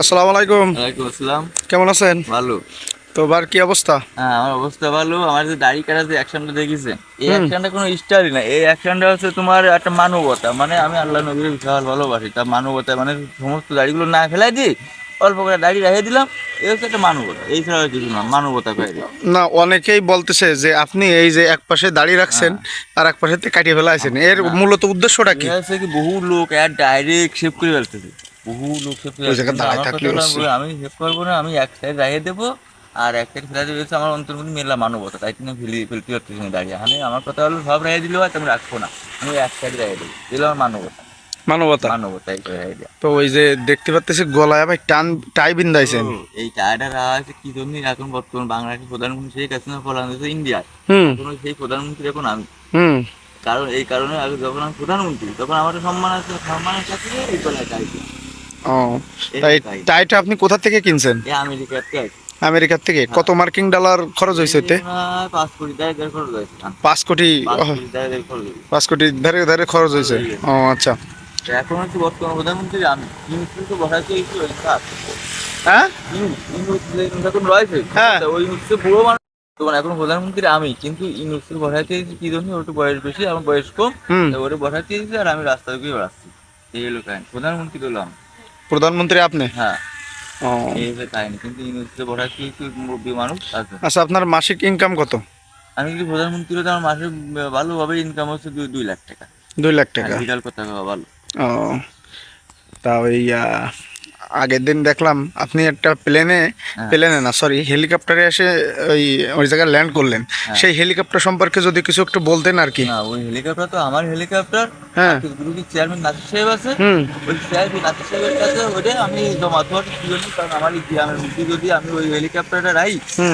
আসসালামু আলাইকুম। ওয়ালাইকুম আসসালাম। কেমন আছেন? ভালো। তো বার কি অবস্থা? হ্যাঁ আমার অবস্থা ভালো। আমার যে দাড়ি কাটা যে অ্যাকশনটা এই অ্যাকশনটা কোনো স্টাইলই না এই অ্যাকশনটা হচ্ছে তোমার একটা মানবতা। মানে আমি আল্লাহ নবীর বিশাল ভালোবাসি। তা মানবতা মানে সমস্ত দাড়িগুলো না ফেলাই দিই অল্প করে দাড়ি রেখে দিলাম। এই হচ্ছে একটা মানবতা। এই ছাড়া কিছু না মানবতা দিই না অনেকেই বলতেছে যে আপনি এই যে এক পাশে দাড়ি রাখছেন আর এক পাশে কাটিয়ে ফেলাইছেন এর মূলত উদ্দেশ্যটা কি? হচ্ছে কি বহু লোক আর ডাইরেক্ট সেভ করে ফেলতেছে। বহু লোক। দাঁড়ায়। আমি সেভ করব না আমি এক সাইড রেখে দেবো আর এক সাইড ফেলা দেবে আমার অন্তর্মধ্যে মেলা মানবতা তাই জন্য ফেলি ফেলতে পারতেছি না দাঁড়িয়ে। আমি আমার কথা হলো সব রেখে দিলেও আমি রাখব না আমি এক সাইড রেখে দেবো। দিলে আমার মানবতা। মানবতা? মানবতা এই করে রেখে দেওয়া তো ওই যে দেখতে পাচ্তেছি গলায় ভাই টান টাই বিন্দাইছেন এই টায়ারটা রাখা আছে কি জন্য? এখন বর্তমান বাংলাদেশের প্রধানমন্ত্রী শেখ হাসিনা প্রধান ইন্ডিয়ার হুম। সেই প্রধানমন্ত্রী এখন আমি। হুম। কারণ এই কারণে আগে যখন আমি প্রধানমন্ত্রী তখন আমার সম্মান আছে সম্মানের সাথে এই গলায় টাই দিই। ও তাই টাইটা আপনি কোথা থেকে কিনছেন? আমেরিকার আমেরিকার থেকে? কত মার্কিং ডলার খরচ হয়েছে এতে? পাঁচ কোটি। পাঁচ কোটি ধারে ধারে খরচ হয়েছে। ও আচ্ছা। এখন হচ্ছে বর্তমান প্রধানমন্ত্রী আমি কিন্তু এই। হ্যাঁ? এখন রয়েছে, হ্যাঁ। ওই হচ্ছে মানুষ। এখন প্রধানমন্ত্রী আমি কিন্তু বসাইতে কি জন্য? ওর একটু বয়স বেশি আমার বয়স কম হুম। তো ওরে বসাইতে আর আমি রাস্তা দিয়ে বেড়াচ্ছি। এই হলো কাহিনী। প্রধানমন্ত্রী হলাম প্রধানমন্ত্রী আপনি? হ্যাঁ। আচ্ছা আপনার মাসিক ইনকাম কত? আমি যদি প্রধানমন্ত্রী হতে আমার মাসে ভালোভাবে ইনকাম হচ্ছে দুই দুই লাখ টাকা। দুই লাখ টাকা। বিশাল কথা ভালো? ও। তা ওই আগের দিন দেখলাম আপনি একটা প্লেনে হ্যাঁ। প্লেনে না সরি হেলিকপ্টারে এসে ওই ওই জায়গায় ল্যান্ড করলেন। সেই হেলিকপ্টার সম্পর্কে যদি কিছু একটু বলতেন আর কি। না ওই হেলিকপ্টার তো আমার হেলিকপ্টার হ্যাঁ। গ্রুপের চেয়ারম্যান নাসির সাহেব আছে। হুম। ওই চেয়ারম্যান নাসির সাহেবের কাছে ওটা আমি জমা দেওয়ার জন্য কারণ আমার গ্রামের মধ্যে যদি আমি ওই হেলিকপ্টারটা রাই।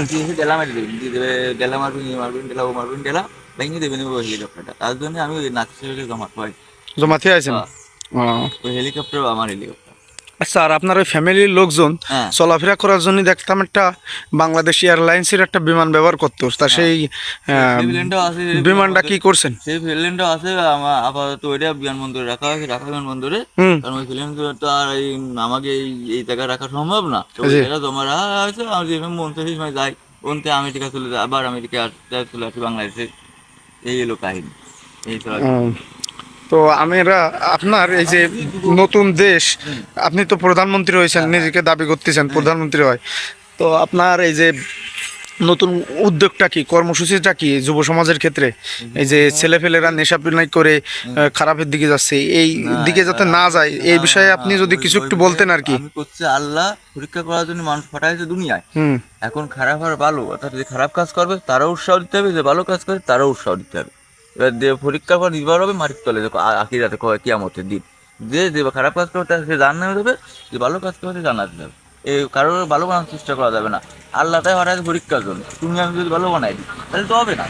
দিয়ে এসে ডেলা মারি দেবেন। দিয়ে দেবে ডেলা মারবেন ইয়ে মারবেন ডেলা ও মারবেন ডেলা ভেঙে দেবেন ওই হেলিকপ্টারটা তার জন্য আমি ওই নাসির সাহেবকে জমা পাই জমাতে আছেন? হ্যাঁ। ও। ওই হেলিকপ্টার আমার হেলিকপ্টার আচ্ছা আর আপনার ওই ফ্যামিলির লোকজন হ্যাঁ। চলাফেরা করার জন্য দেখতাম একটা বাংলাদেশ এয়ারলাইন্সের একটা বিমান ব্যবহার করতো। তা সেই আহ, সেই বিমানটা কি করছেন? সেই প্লেনটাও আছে আপাতত ওইটা বিমানবন্দরে রাখা হয়েছে ঢাকা বিমানবন্দরে। কারণ ওই প্লেনগুলো তো আর এই আমাকে এই এই জায়গায় রাখা সম্ভব না। জায়গা জমা রাখা হয়েছে আমি যেভাবে মন সেই সময় যাই। ওনতে আমেরিকা চলে যায় আবার আমেরিকা চলে আসি বাংলাদেশে। এই এলো কাহিনী। এই তো আমরা আপনার এই যে নতুন দেশ আপনি তো প্রধানমন্ত্রী হয়েছেন নিজেকে দাবি করতেছেন প্রধানমন্ত্রী হয়। তো আপনার এই যে নতুন উদ্যোগটা কি কর্মসূচিটা কি যুব সমাজের ক্ষেত্রে? এই যে ছেলেপেলেরা নেশা পিনাই করে খারাপের দিকে যাচ্ছে এই দিকে যাতে না যায় এই বিষয়ে আপনি যদি কিছু একটু বলতেন আর কি। করছে আল্লাহ পরীক্ষা করার জন্য মানুষ পাঠাইছে দুনিয়ায়। হুম। এখন খারাপ আর ভালো অর্থাৎ যে খারাপ কাজ করবে তারাও উৎসাহ দিতে হবে যে ভালো কাজ করে তারাও উৎসাহ দিতে হবে। এবার পরীক্ষার পর নির্ভর হবে মাটির তলে দেখো আখিরাতে কয় কিয়ামতের দিন। যে যে খারাপ কাজ করবে তাকে সে জান্নাতে দেবে যে ভালো কাজ করবে সে জান্নাতে দেবে এই কারোর ভালো বানানোর চেষ্টা করা যাবে না। আল্লাহ তাই হঠাৎ পরীক্ষার জন্য। তুমি আমি যদি ভালো বানাই দিই তাহলে তো হবে না।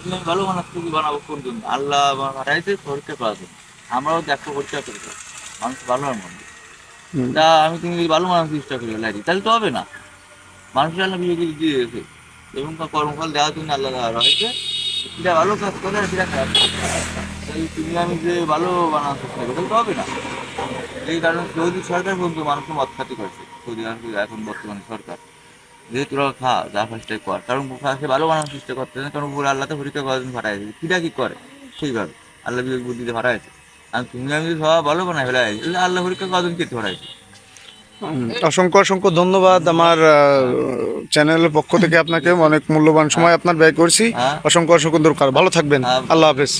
তুমি আমি ভালো বানাচ্ছি কি বানাবো কোন জন্য? আল্লাহ পাঠাইছে পরীক্ষা করার জন্য। আমরাও দেখো পরীক্ষা করি মানুষ ভালো আর মন্দ। তা আমি তুমি যদি ভালো বানানোর চেষ্টা করি লাইটি তাহলে তো হবে না। মানুষের আল্লাহ বিবেকে দিয়ে দিয়েছে। এবং তার কর্মফল দেওয়ার জন্য আল্লাহ রয়েছে যেটা ভালো কাজ করে সেটা খারাপ তাই তুমি আমি যে ভালো তাহলে তো হবে না। এই কারণে সৌদি সরকার পর্যন্ত মানুষকে মত খাতি সৌদি এখন বর্তমানে সরকার। যে তোরা খা, যা ফার্স্টে কর। কারণ সে ভালো বানানোর চেষ্টা করতে কারণ উপরে আল্লাহ তো পরীক্ষা করার জন্য কি করে? সেইভাবে। আল্লাহ বিবেক বুদ্ধিতে ফাটাইছে আর তুমি আমি যদি সব ভালো বানাই, ফেলাই, আল্লাহ পরীক্ষা করার জন্য কেটে ফাটাইছে অসংখ্য অসংখ্য ধন্যবাদ আমার চ্যানেলের পক্ষ থেকে আপনাকে। অনেক মূল্যবান সময় আপনার ব্যয় করছি। হ্যাঁ। অসংখ্য অসংখ্য দরকার। ভালো থাকবেন। হ্যাঁ। আল্লাহ হাফেজ।